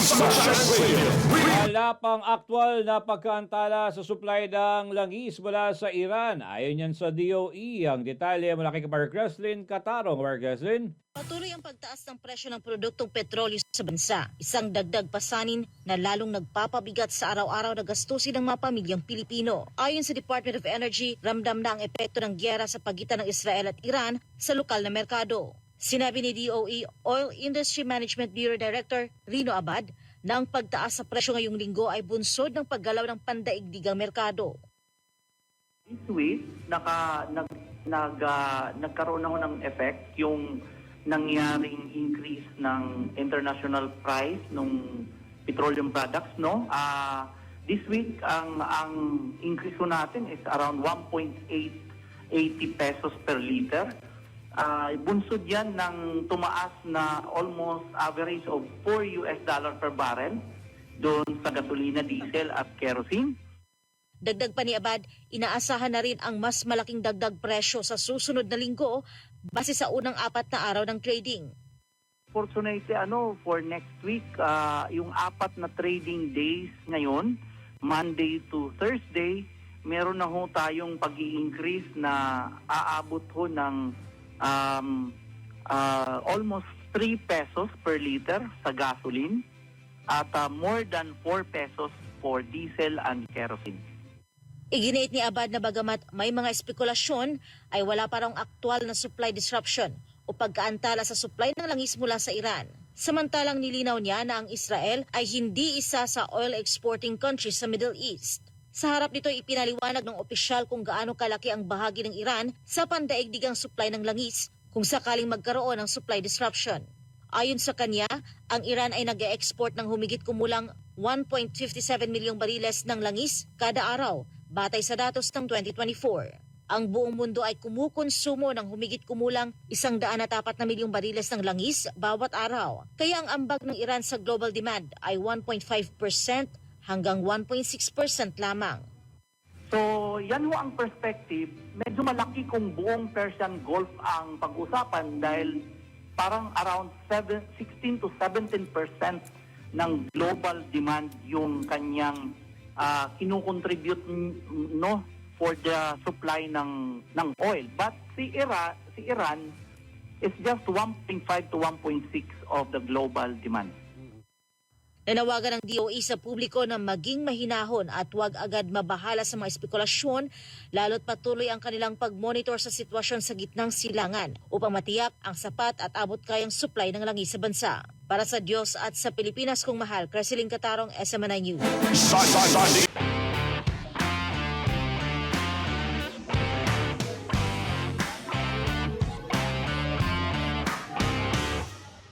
Wala pang aktwal na pagkaantala sa supply ng langis mula sa Iran. Ayon yan sa DOE. Ang detalye mula kay Kapar Creslin Katarong. Kapar Creslin. Patuloy ang pagtaas ng presyo ng produktong petrolyo sa bansa. Isang dagdag pasanin na lalong nagpapabigat sa araw-araw na gastusin ng mga pamilyang Pilipino. Ayon sa Department of Energy, ramdam na ang epekto ng gyera sa pagitan ng Israel at Iran sa lokal na merkado. Sinabi ni DOE Oil Industry Management Bureau Director Rino Abad na ang pagtaas sa presyo ngayong linggo ay bunsod ng paggalaw ng pandaigdigang merkado. This week, naka, nag, nag, ah, nagkaroon ako ng effect yung nangyaring increase ng international price ng petroleum products, no? Ah, this week, ang ang increase ko natin is around 1.880 pesos per liter. Ah, bunsod yan ng tumaas na almost average of 4 US dollar per barrel doon sa gasolina, diesel at kerosene. Dagdag pa ni Abad, inaasahan na rin ang mas malaking dagdag presyo sa susunod na linggo base sa unang apat na araw ng trading. Fortunately, ano, for next week, ah, yung apat na trading days ngayon, Monday to Thursday, meron na ho tayong pag increase na aabot ho ng um, ah, almost 3 pesos per liter sa gasoline at ah, more than 4 pesos for diesel and kerosene. Iginit ni Abad na bagamat may mga espekulasyon ay wala pa raw aktwal na supply disruption o pagkaantala sa supply ng langis mula sa Iran. Samantalang nilinaw niya na ang Israel ay hindi isa sa oil exporting countries sa Middle East. Sa harap nito ipinaliwanag ng opisyal kung gaano kalaki ang bahagi ng Iran sa pandaigdigang supply ng langis kung sakaling magkaroon ng supply disruption. Ayon sa kanya, ang Iran ay nag export ng humigit kumulang 1.57 milyong bariles ng langis kada araw batay sa datos ng 2024. Ang buong mundo ay kumukonsumo ng humigit kumulang isang daan at apat na milyong bariles ng langis bawat araw. Kaya ang ambag ng Iran sa global demand ay 1.5% hanggang 1.6% lamang. So, yan ho ang perspective. Medyo malaki kung buong Persian Gulf ang pag-usapan dahil parang around 7, 16 to 17 percent ng global demand yung kanyang ah, kinukontribute no for the supply ng ng oil. But si Iran, si Iran is just 1.5 to 1.6 of the global demand. Nanawagan ng DOE sa publiko na maging mahinahon at huwag agad mabahala sa mga espekulasyon lalo't patuloy ang kanilang pag-monitor sa sitwasyon sa gitnang silangan upang matiyak ang sapat at abot kayang supply ng langis sa bansa. Para sa Diyos at sa Pilipinas kong mahal, Creseling Katarong, SMNI News.